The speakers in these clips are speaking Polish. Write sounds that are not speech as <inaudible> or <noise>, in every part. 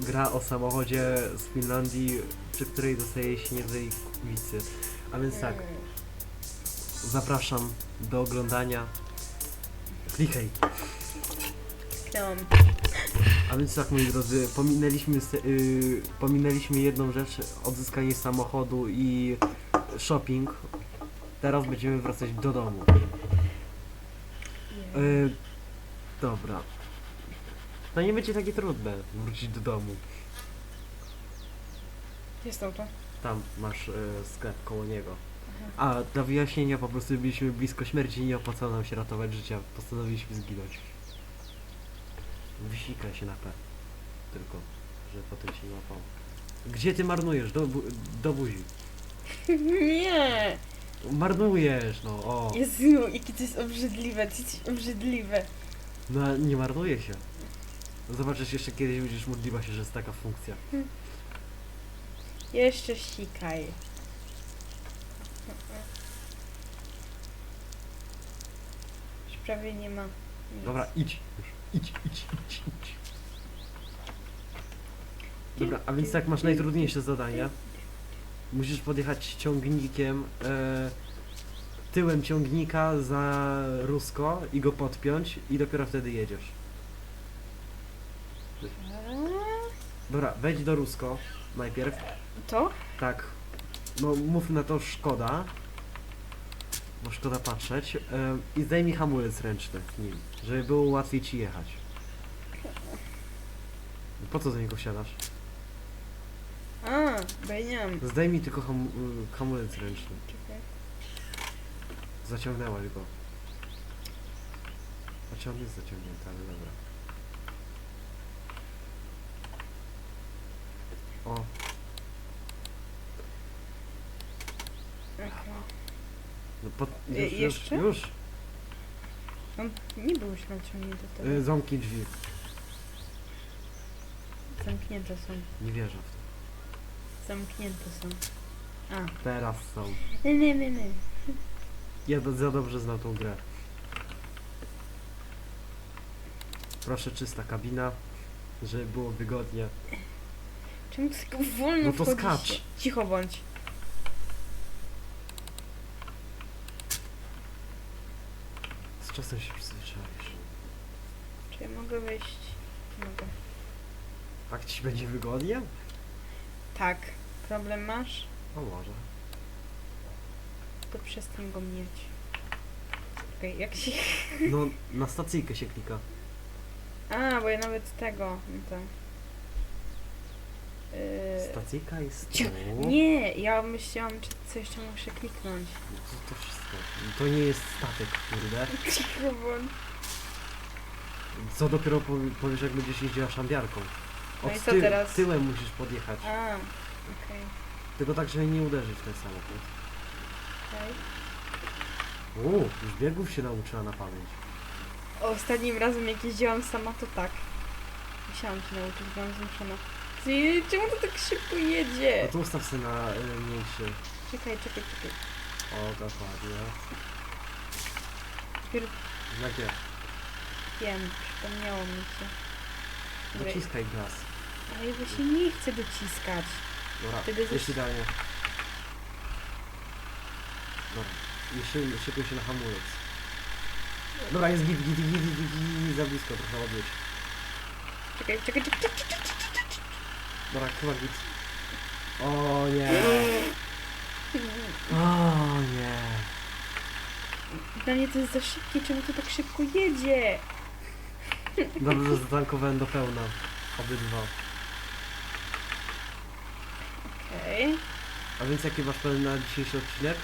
gra o samochodzie z Finlandii, przy której dostaje się niezłej kulicy. A więc tak, zapraszam do oglądania. Klikaj. No, A więc tak, moi drodzy, pominęliśmy, se- yy, pominęliśmy jedną rzecz, odzyskanie samochodu i shopping. Teraz będziemy wracać do domu. Yy, dobra. To nie będzie takie trudne, wrócić do domu. Jest auto. Tam masz yy, sklep koło niego. A, dla wyjaśnienia, po prostu byliśmy blisko śmierci i nie opłacało nam się ratować życia. Postanowiliśmy zginąć. Wysikaj się na P. Tylko, że potem się nie łapało. Gdzie ty marnujesz? Do, bu- do buzi. <laughs> Nie! Marnujesz, no o. Jezu, jakie to jest obrzydliwe, to jest obrzydliwe. No nie marnuje się. Zobaczysz jeszcze kiedyś będziesz modliła się, że jest taka funkcja. Jeszcze sikaj. Już prawie nie ma. nic. Dobra, idź już. Idź, idź, idź, idź. Dobra, a więc tak masz najtrudniejsze zadanie. Musisz podjechać ciągnikiem, e, tyłem ciągnika za Rusko i go podpiąć i dopiero wtedy jedziesz. Dobra, wejdź do Rusko najpierw. To? Tak. No mów na to szkoda. Bo szkoda patrzeć. E, I zdejmij hamulec ręczny nim, żeby było łatwiej ci jechać. Po co za niego wsiadasz? A, mam. Zdejmij tylko ham y, hamulec ręczny. Czekaj. Zaciągnęłaś go. Znaczy on jest zaciągnięty, ale dobra. O, no pod, Y, już, już, jeszcze? już. On nie był już naciągnięty Y, wtedy. zamknij drzwi. Zamknięte są. Nie wierzę w to. Zamknięte są. A. Teraz są. Nie, nie, nie, nie. Ja do, za dobrze znam tą grę. Proszę, czysta kabina, żeby było wygodnie. Czemu tak wolno No to wchodzisz? skacz. Cicho bądź. Z czasem się przyzwyczaisz. Czy ja mogę wejść? Mogę. Tak ci będzie wygodnie? Tak. Problem masz? O może. To przestań go mieć. Okej, jak się... No, na stacyjkę się klika. A, bo ja nawet tego... No to... Yy... Stacyjka jest tu. Nie, ja myślałam, czy co jeszcze muszę kliknąć. No To, to wszystko. To nie jest statek, kurde. Cicho bądź. Co dopiero powie- powiesz, jak będziesz jeździła szambiarką. No Od i co teraz? Tyłem musisz podjechać. A, okej. Tylko tak, żeby nie uderzyć w ten samochód. okej. Uuu, już biegów się nauczyła na pamięć. Ostatnim razem jak jeździłam sama, to tak. Musiałam się nauczyć, byłam zmuszona. Ty, Czemu to tak szybko No jedzie? to ustaw sobie na y, mniejszy. Czekaj, czekaj, czekaj. O, dokładnie. Dopiero gdzie? wiem, przypomniało mi się. Dobra, Dociskaj gaz. Ale ja się nie chcę dociskać. Dobra, Wtedy jest zas- idealnie. Dobra, nie szy- szykuj się na hamulec. Dobra, jest git, git, git, git, git, git, za blisko, trochę odjedź. Czekaj, czekaj, czekaj, czekaj, czekaj, czekaj, czekaj. Dobra, chyba git. O nie. <gasps> O nie. Dla mnie to jest za szybkie, czemu to tak szybko jedzie? Dobrze, że <laughs> zatankowałem do pełna. Obydwa. Okej. A więc jaki masz plan na dzisiejszy odcinek?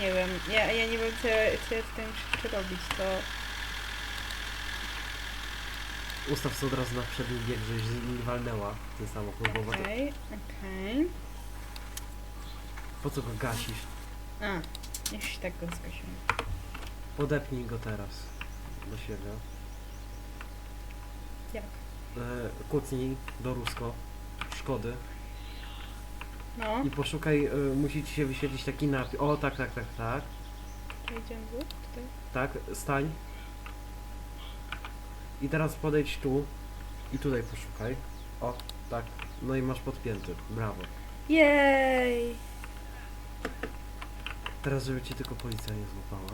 Nie wiem, ja, ja nie wiem co, ja- co ja tutaj muszę robić, to... Ustaw sobie od razu na przedni bieg, żebyś nie walnęła ten samochód, bo potem- Okej, okej. po co go gasisz? A, się tak go zgasiłem. Podepnij go teraz do siebie. Jak? E, kucnij do Rusko, Szkody No, i poszukaj, e, musi ci się wyświetlić taki napis. O, tak, tak, tak, tak. to idziemy tu? Tutaj? Tak, stań. I teraz podejdź tu i tutaj poszukaj. O, tak. No i masz podpięty. Brawo. Jej! Teraz, żeby cię tylko policja nie złapała.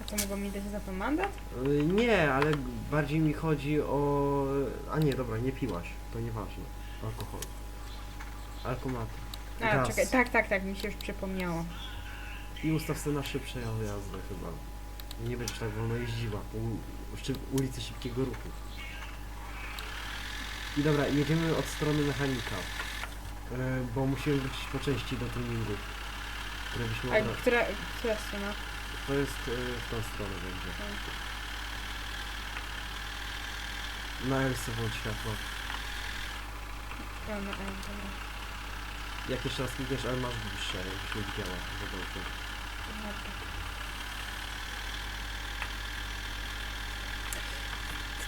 A co mogą mi dać za to mandat? Y, Nie, ale bardziej mi chodzi o... A nie, dobra, nie piłaś. To nieważne. Alkohol. Alkomat. A, Gaz. czekaj, tak, tak, tak, mi się już przypomniało. I ustaw sobie na szybsze jazdy chyba. Nie będziesz tak wolno jeździła po u, ulicy szybkiego ruchu. I dobra, jedziemy od strony mechanika. E, bo musimy wrócić po części do tuningu. Które byśmy A odra- która, która strona? To jest e, w tą stronę będzie. Na Else włącz światło. Ja na M, dobra. Jak jeszcze raz klikniesz, ale masz bliższe, jakbyś nie widziała za dobrze. Dobra.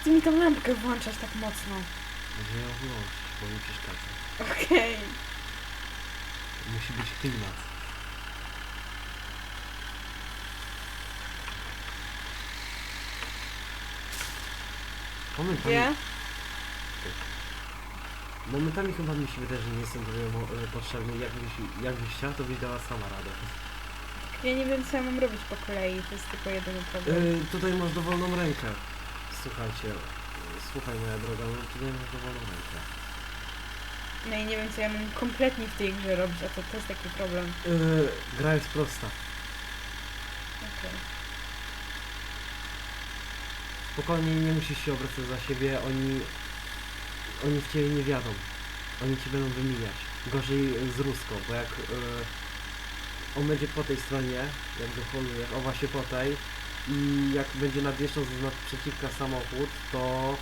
Ty mi tą lampkę włączasz tak mocno. Może ją wyłączyć, bo mi przeszkadza. Okej. Musi być klimat. Momentami, Wie? momentami chyba mi się wydaje, że nie jestem mo- e, potrzebny. Jakbyś, jakbyś chciała, to byś dała sama radę. Ja nie wiem co ja mam robić po kolei, to jest tylko jedyny problem. E, tutaj masz dowolną rękę. Słuchajcie, słuchaj moja droga, no tutaj masz dowolną rękę. No i nie wiem co ja mam kompletnie w tej grze robić, a to, to jest taki problem. E, gra jest prosta. Okej. Spokojnie, nie musisz się obracać za siebie, oni... Oni w ciebie nie wiadą. Oni cię będą wymijać. Gorzej z Rusko, bo jak... E, on będzie po tej stronie, jak doholujesz, o właśnie po tej i jak będzie nadjeżdżał z naprzeciwka samochód, to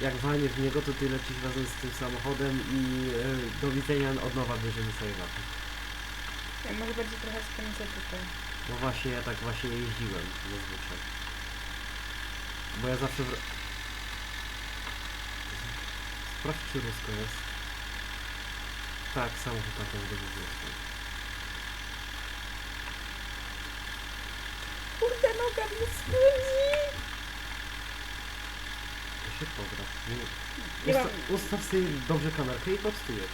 jak walnie w niego, to ty lecisz razem z tym samochodem i e, do widzenia od nowa bierzemy sobie watę. Ja może bardziej trochę skręcę tutaj. No właśnie, ja tak właśnie jeździłem zazwyczaj. Bo ja zawsze... Wr... Sprawdź, czy rusko jest. Tak, samochód pewno będzie rusko. Kurde, noga mnie spędzi! To się pogra. Nie, Nie usta mam- ustaw sobie dobrze kamerkę i postujesz.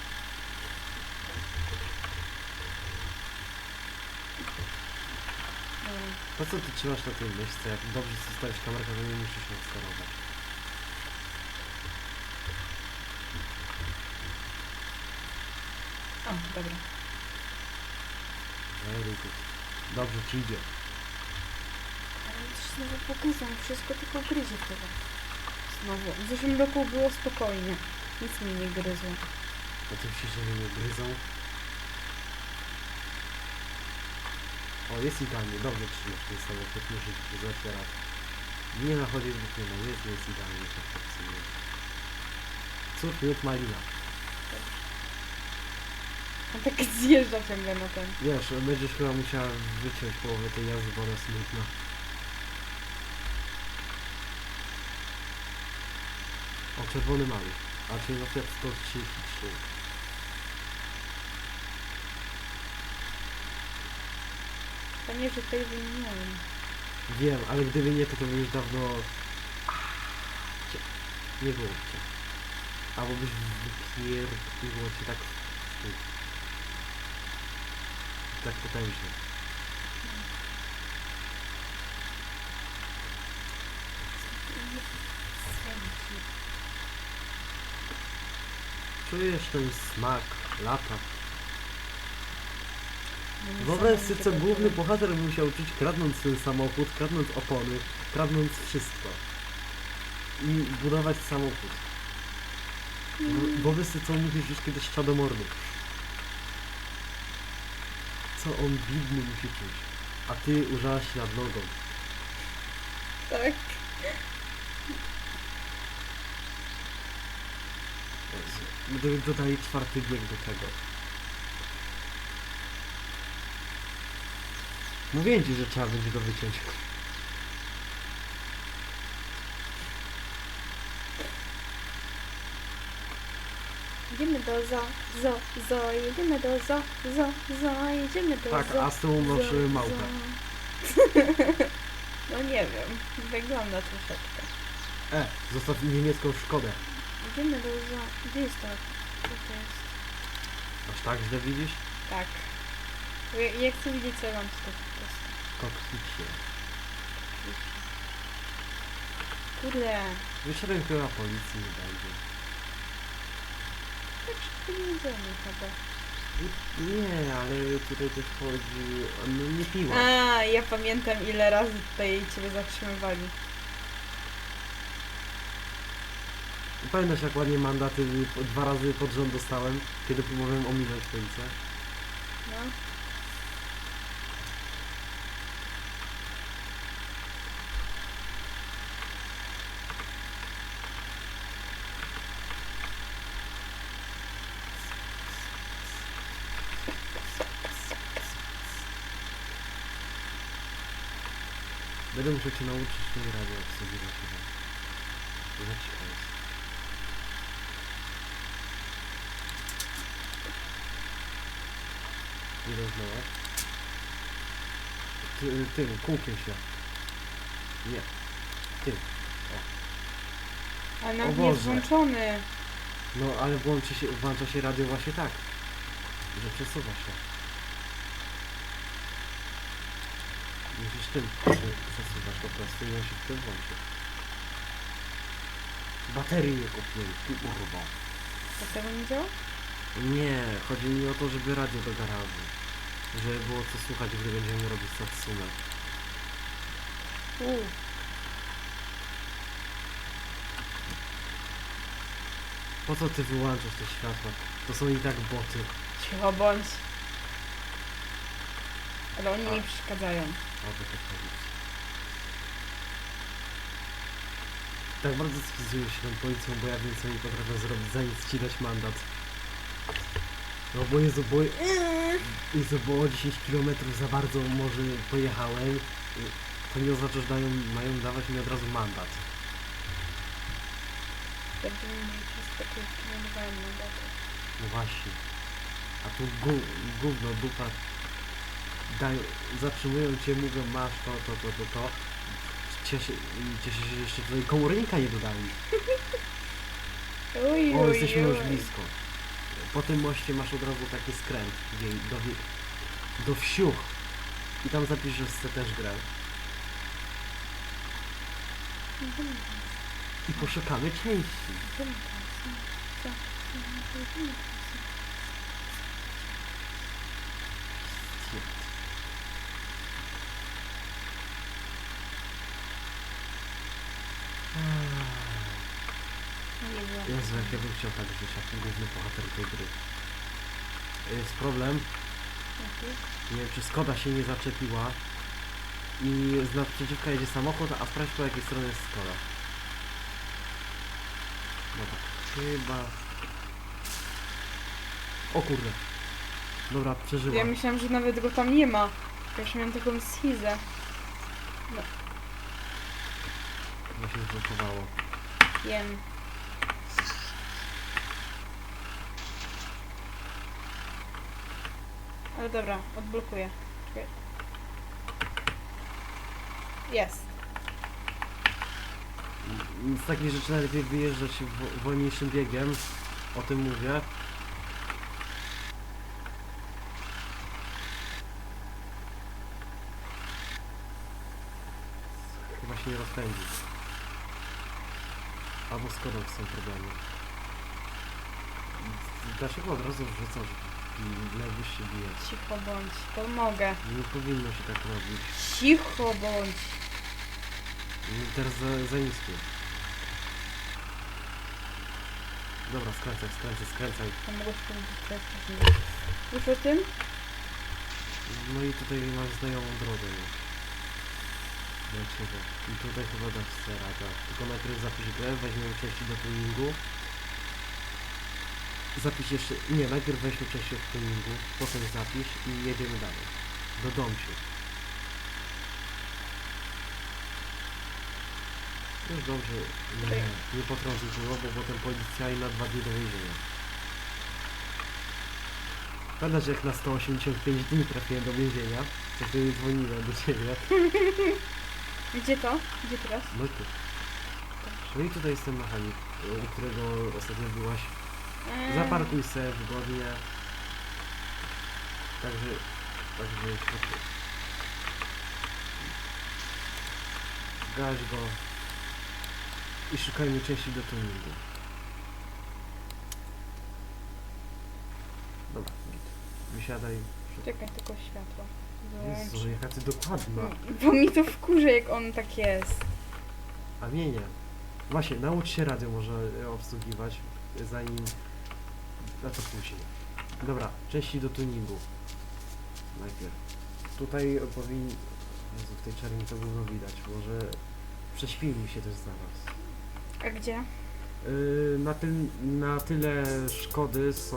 Dobra. Po co ty trzymasz na tej myszce? Jak dobrze zostawisz kamerkę, to nie musisz ją sterować. O, dobra. Very good. Dobrze ci idzie. Znowu pokazał, wszystko tylko gryzie chyba. Znowu. W zeszłym roku było spokojnie. Nic mi nie gryzło. A ty myślisz, że mnie nie gryzą? O, jest idealnie, dobrze trzymasz ten samochód, muszę się zaotwierać. Nie nachodzi zbyt nie ma, jest, jest idealnie, perfekcyjnie. Cud, miód, malina. On tak zjeżdża ciągle na ten. Wiesz, będziesz chyba musiała wyciąć połowę tej jazdy, bo ona jest O, czerwony mały. A, czyli na Fiat 133. To nie, że tutaj wymieniałem. Wiem, ale gdyby nie, to to by już dawno... Cię. Nie było cię. Albo byś wypierdło cię tak... Tak potężnie. Czujesz ten smak lata. No Wyobraź sobie, co się główny bohater musiał czuć kradnąc ten samochód, kradnąc opony, kradnąc wszystko. I budować samochód. Wo- Wobec tego, co mówisz już kiedyś czadomorny. Co on biedny musi czuć. A ty użałaś się nad nogą. Tak. Gdyby dodali czwarty bieg do tego. Mówiłem ci, że trzeba będzie go wyciąć. Jedziemy do zo, zo, zo, jedziemy do zo, zo, zo, jedziemy do Tak, zo. a z tyłu masz zo, małpę. zo. <laughs> No nie wiem, wygląda troszeczkę. E, zostaw niemiecką Szkodę. Idziemy do za... Gdzie jest to? Co to jest? Aż tak źle widzisz? Tak. Ja, ja chcę widzieć co ja mam tutaj po prostu. Kokpicie. Kurde. Wyszedłem chyba policji nie będzie. Tak szybko nie idziemy chyba. Nie, ale tutaj też chodzi o no nie piła. A, ja pamiętam ile razy tutaj ciebie zatrzymywali. Pamiętasz jak ładnie mandaty po- dwa razy pod rząd dostałem, kiedy próbowałem ominąć policję? No. Będę musiał cię nauczyć tej radio obsługiwać. Za cicho jest. Nie doznałeś? Ty, tym, kółkiem się. Nie. Tym. Ale O nawet nie jest włączony. No ale włączy się, włącza się radio właśnie tak, że przesuwa się. Musisz tym przesuwać po prostu i on się wtedy włączy. Baterii nie kupiłem, kurwa. Dlatego nie działa? Nie, chodzi mi o to, żeby radio do garażu. Żeby było co słuchać, gdy będziemy robić Satsumę. Uuu. Po co ty wyłączasz te światła? To są i tak boty. Cicho bądź. Ale oni A. nie przeszkadzają. Albo to policja. Tak bardzo schizuję się tą policją, bo ja wiem co oni potrafią zrobić, za nic ci dać mandat. No bo Jezu, bo... Jezu, bo o 10 km za bardzo może pojechałem, y, to nie oznacza, że dają, mają dawać mi od razu mandat. Przez takie mandaty. No właśnie. A tu gó- gówno, dupa. Zatrzymują cię, mówią masz to, to, to, to, to. Cieszę, cieszę się, że jeszcze tutaj komornika nie dodali. <laughs> Uj, O, jesteśmy już blisko. Po tym moście masz od razu taki skręt do, do wsiuch. I tam zapisz, że chcę też grę. I poszukamy części. Idziemy tam, co? Co? Co? Idziemy tam, co? No nie było. Jezu, jak ja bym chciał tak żyć, jak główny bohater tej gry. Jest problem, nie wiem czy Skoda się nie zaczepiła i z naprzeciwka jedzie samochód, a sprawdź po jakiej stronie jest Skoda. Dobra, chyba... O kurde. Dobra, Ja przeżyłam. myślałam, że nawet go tam nie ma. Ja już miałam taką schizę. Właśnie zblokowało. Wiem. Ale dobra, odblokuję. Jest. Z takich rzeczy najlepiej wyjeżdżać wo- wolniejszym biegiem. O tym mówię. Chyba się nie rozpędzi. Albo z kodą są problemy. Dlaczego od razu wrzucam, najwyższy bije? Cicho bądź. Pomogę. Nie powinno się tak robić. Cicho bądź. Teraz za, za niskie. Dobra, skręcaj, skręcaj, skręcaj. To mogę ci powiedzieć. Już o tym? No i tutaj masz znajomą drogę już. Dla ciebie. I tutaj chyba dasz sobie radę. Tylko najpierw zapisz grę, weźmiemy części do tuningu. Zapisz jeszcze... Nie, najpierw weźmy części od tuningu, potem zapisz i jedziemy dalej. Do domciu. Już dobrze. Nie, nie potrącił było, bo potem policja i na dwa dni do więzienia. Pamiętasz jak na 185 dni trafiłem do więzienia? To wtedy dzwoniłem do ciebie. <laughs> Gdzie to? Gdzie teraz? No tu. No i tutaj jest ten mechanik, u którego ostatnio byłaś. Eee, Zaparkuj se wygodnie. Także, także. Gaś go. I szukajmy części do tuningu. Dobra, wysiadaj. Czekaj, tylko światło. Jezu, jaka ty dokładna. Bo mi to wkurza, jak on tak jest. A nie, nie. Właśnie, naucz się radio może e, obsługiwać, zanim... A to później. Dobra, części do tuningu. Najpierw. Tutaj powinien... Jezu, w tej czerni to gówno widać, może... Prześpili się też za was. A gdzie? Yy, na, tyl, na tyle szkody są...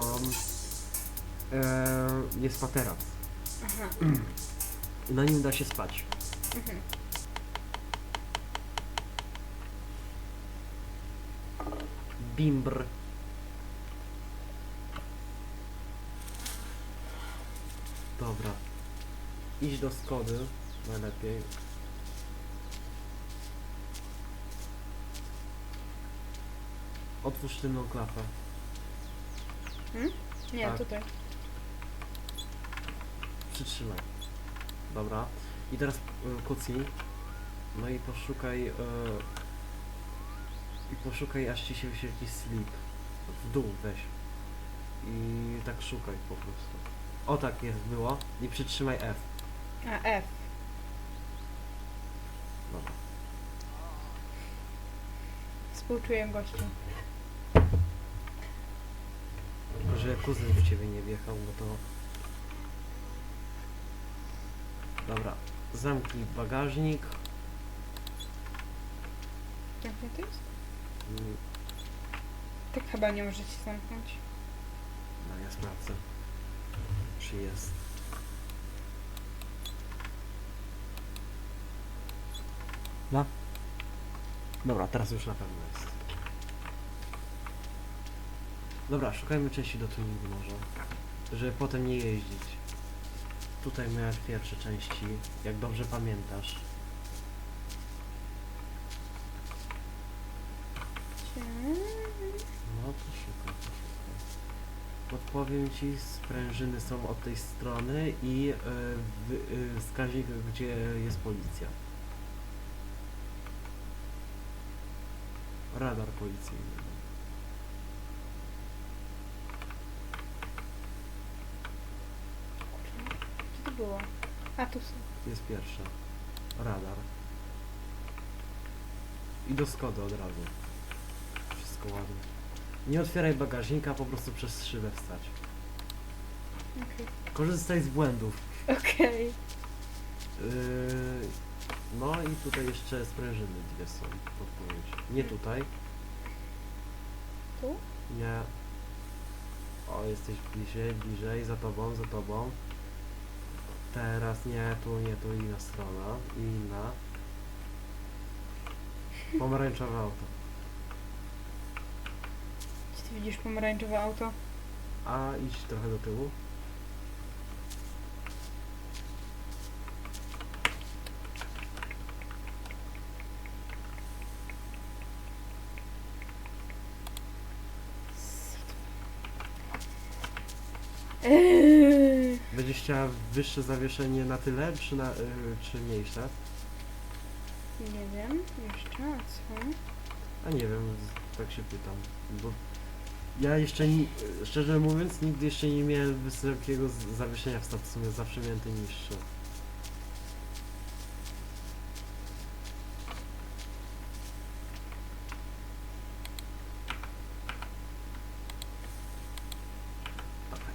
E, jest materac. Aha. Na nim da się spać. Mhm. Bimbr. Dobra. Idź do Skody. Najlepiej. Otwórz tylną klapę. Nie, Tak. tutaj. Przytrzymaj. Dobra. I teraz y, kucnij. No i poszukaj... Y, I poszukaj aż ci się wyświetli sleep. W dół weź. I tak szukaj po prostu. O tak jest było. I przytrzymaj F. A, F. Dobra. Współczuję gościu. Tylko, że kuzyn w ciebie nie wjechał, no to... Dobra. Zamknij bagażnik. Zamknięty jest? Mm, Tak chyba nie możecie zamknąć. No ja sprawdzę. Jest. No. Dobra, teraz już na pewno jest. Dobra, szukajmy części do tuningu może. Żeby potem nie jeździć. Tutaj miałeś pierwsze części, jak dobrze pamiętasz. No to szukaj, to szukaj. Podpowiem ci, sprężyny są od tej strony i y, y, wskaźnik, gdzie jest policja. Radar policyjny. Gdzie to było? A, tu są. Jest pierwsza. Radar. I do Skody od razu. Wszystko ładnie. Nie otwieraj bagażnika, po prostu przez szybę wstać. Okej. Korzystaj z błędów. Okej. Yy, no i tutaj jeszcze sprężyny dwie są, podpowiedź. Nie tutaj, Tu? nie. O, jesteś bliżej, bliżej, za tobą, za tobą. Teraz nie, tu, nie, tu, inna strona, i inna. Pomarańczowe auto. Widzisz pomarańczowe auto? A idź trochę do tyłu. Eee. Będziesz chciała wyższe zawieszenie na tyle, czy, na, czy mniejsze? Nie wiem. Jeszcze, a co? A nie wiem, z- tak się pytam, bo ja jeszcze, ni- szczerze mówiąc, nigdy jeszcze nie miałem wysokiego z- zawieszenia w statusie, zawsze miałem te niższe.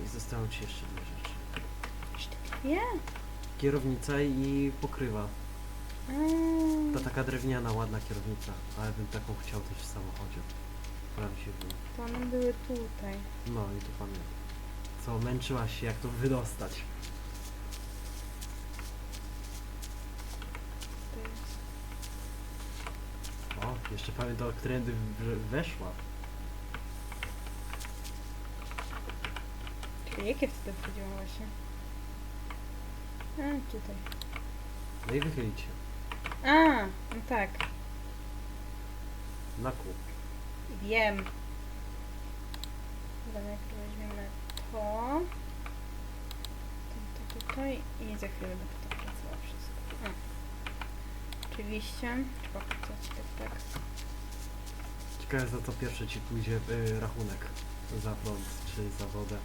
I zostało Ci jeszcze dwie rzeczy. Nie? Kierownica i pokrywa. Eee. To taka drewniana, ładna kierownica, ale bym taką chciał też w samochodzie. Prawdziwą. To one były tutaj. No i to pamiętam. Co, męczyłaś się, jak to wydostać. To jest. O, jeszcze pamiętam, którędy w- weszła. Czyli jakie wtedy wchodziłam właśnie? A, tutaj. No i wychylić się. A, no tak. Na kół. Wiem. Dobra, najpierw weźmiemy to. To, to tutaj i za chwilę będzie to pracowało wszystko. A. Oczywiście. Trzeba pracować tak, tak. Ciekawe za co pierwszy ci pójdzie y, rachunek. Za prąd, czy za wodę.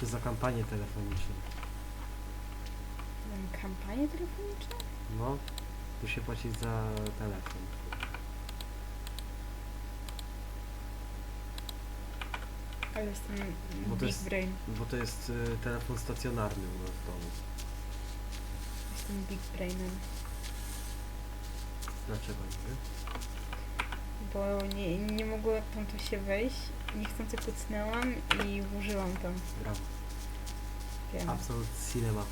Czy za kampanię telefoniczną. Mam kampanię telefoniczną? No, tu się płaci za telefon. Ale jestem Bo to big jest- brain. Bo to jest y, telefon stacjonarny u nas w domu. Jestem big brainem. Dlaczego nie? Bo nie, nie mogło tam to się wejść. Niechcący kucnęłam i włożyłam tam. Brawo. Wiem. Absolut cinema.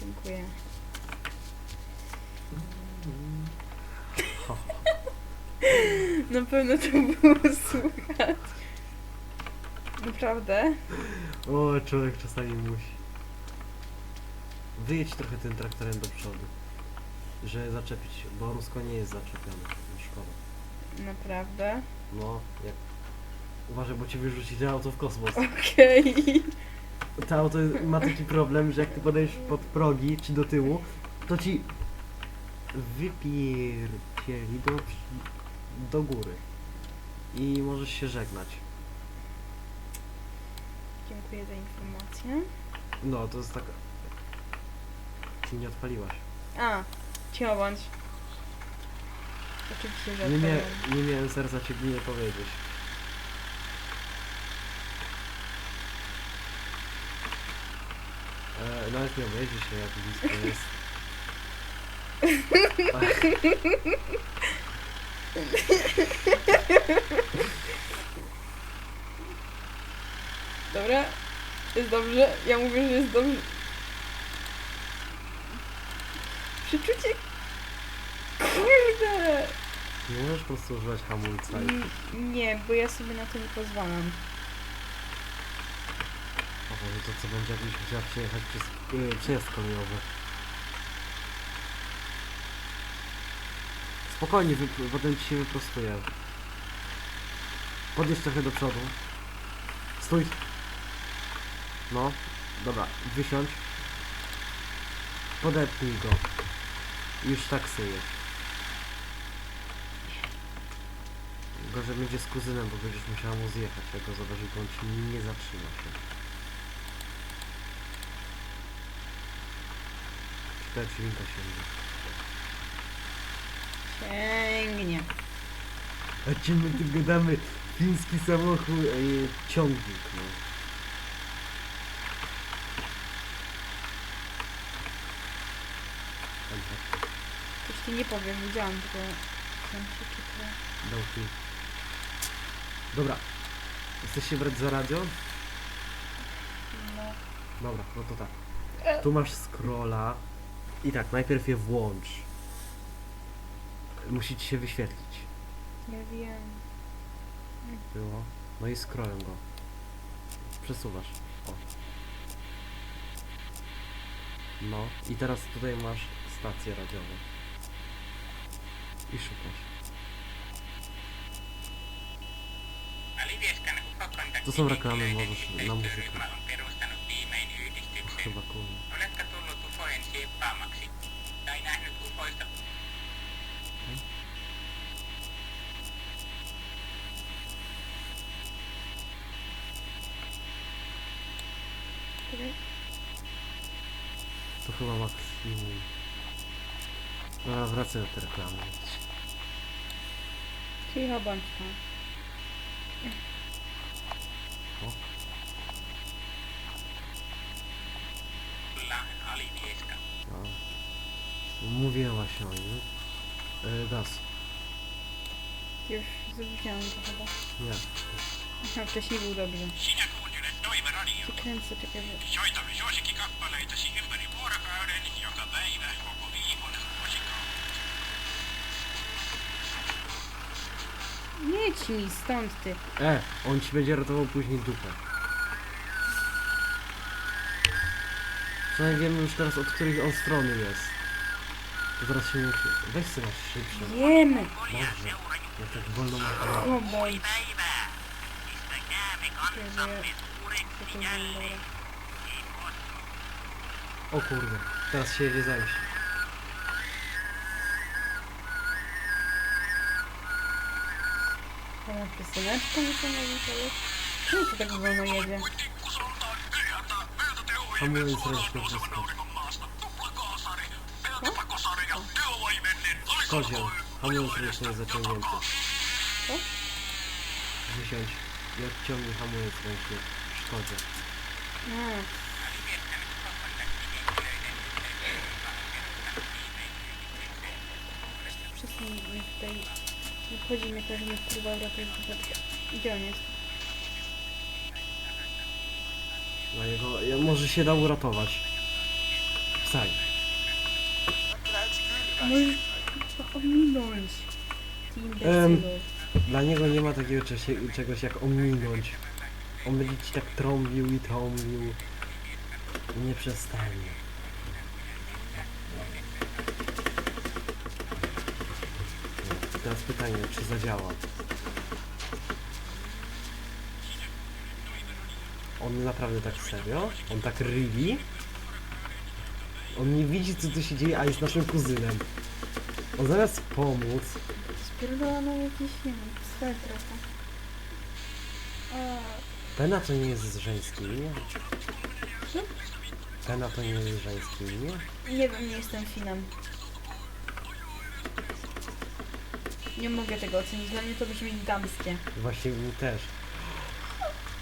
Dziękuję. Ho, <laughs> Na pewno to było słychać. Naprawdę? O, człowiek czasami musi. Wyjedź trochę tym traktorem do przodu. Że zaczepić, bo Rusko nie jest zaczepione. Szkoda. Naprawdę? No, jak... Uważaj, bo cię wyrzuci to auto w kosmos. Okej. <laughs> To auto ma taki problem, że jak ty podejdziesz pod progi, czy do tyłu, to ci wypierdzieli do, do góry. I możesz się żegnać. Dziękuję za informację. No, to jest tak... Ci nie odpaliłaś. A, cicho bądź. Oczywiście, że Nie, odpowiem. nie miałem serca ci nie powiedzieć. E, nawet nie obejrzy się jak blisko <laughs> jest. <laughs> <laughs> Dobra? Jest dobrze? Ja mówię, że jest dobrze. Przeczucie... Kurde! Nie możesz po prostu używać hamulca i... N- Nie, bo ja sobie na to nie pozwalam. O Boże, to co będzie jakbyś musiała przejechać przez yy, przejazd kolejowy. Spokojnie, wyp- potem ci się wyprostuje. Podjedź trochę do przodu. Stój. No, dobra, wysiądź. Podepnij go. Już tak jedź. Gorzej będzie z kuzynem, bo będziesz musiała mu zjechać, jak go zobaczy, bo on ci nie zatrzyma się. Czy linka sięgnie. Sięgnie. A czym my tu gadamy? Fiński samochód, e, ciągnik, no. Nie powiem, widziałam tylko... Dał klik. Dobra. Się brać za radio? No. Dobra, no to tak. Tu masz scrolla. I tak, najpierw je włącz. Musi ci się wyświetlić. Ja wiem. Było. No i scrollem go. Przesuwasz. O. No. I teraz tutaj masz stację radiową. I szukasz. To są reklamy, możesz na muzykę. Chyba kurwa. Oletko tullut ufojen sieppaamaksi? Tai nähnyt ufoista. To chyba maksimum. Dobra, wracaj do tej reklamy. Cicho bądź tam. No. Mówiłem właśnie o nim. E, gaz. Już zrobiłam to chyba. Nie. Aha, wcześniej był dobrze. Sinä kuuntelet. Się kręcę, czekaj. bo- Soitamme suosikkikappaleitasi ympäri vuorokauden, joka päivä, koko viikon, Nie idź mi stąd ty. E, on ci będzie ratował później dupę. Przynajmniej wiemy już teraz od której on strony jest. To teraz się nie... Weź sobie masz szybsze. Wiemy. Dobrze. Ja tak wolno mam. O boj. O kurde. Teraz się jedzie zajść. Pana pioseneczka mi się nawisały. Czemu to tak wolno jedzie? Hamując ręcznie wszystko. Kozioł. Ręcznie jest zaciągnięty. Co? Wysiądź i odciągnij hamując ręcznie. Szkodzie. A. Przestań mnie tutaj... Wchodzi mnie mnie kurwa uratuje wypadek. Gdzie on jest? Na jego... ja- Może się da uratować. Wstań. Możesz kurwa ominąć. Em. Dla niego nie ma takiego czegoś, czegoś jak ominąć. On będzie ci tak trąbił i trąbił. I nie przestanie. No, Teraz pytanie, czy zadziała? On naprawdę tak serio? On tak really? On nie widzi co tu się dzieje, a jest naszym kuzynem. On zamiast pomóc, Spierdala nam jakiś, nie wiem, sfer trochę. Pena to nie jest żeńskie imię? Co? Pena to nie jest żeńskie imię? nie wiem, nie jestem Finem. Nie mogę tego ocenić, dla mnie to brzmi damskie. Właśnie mi też.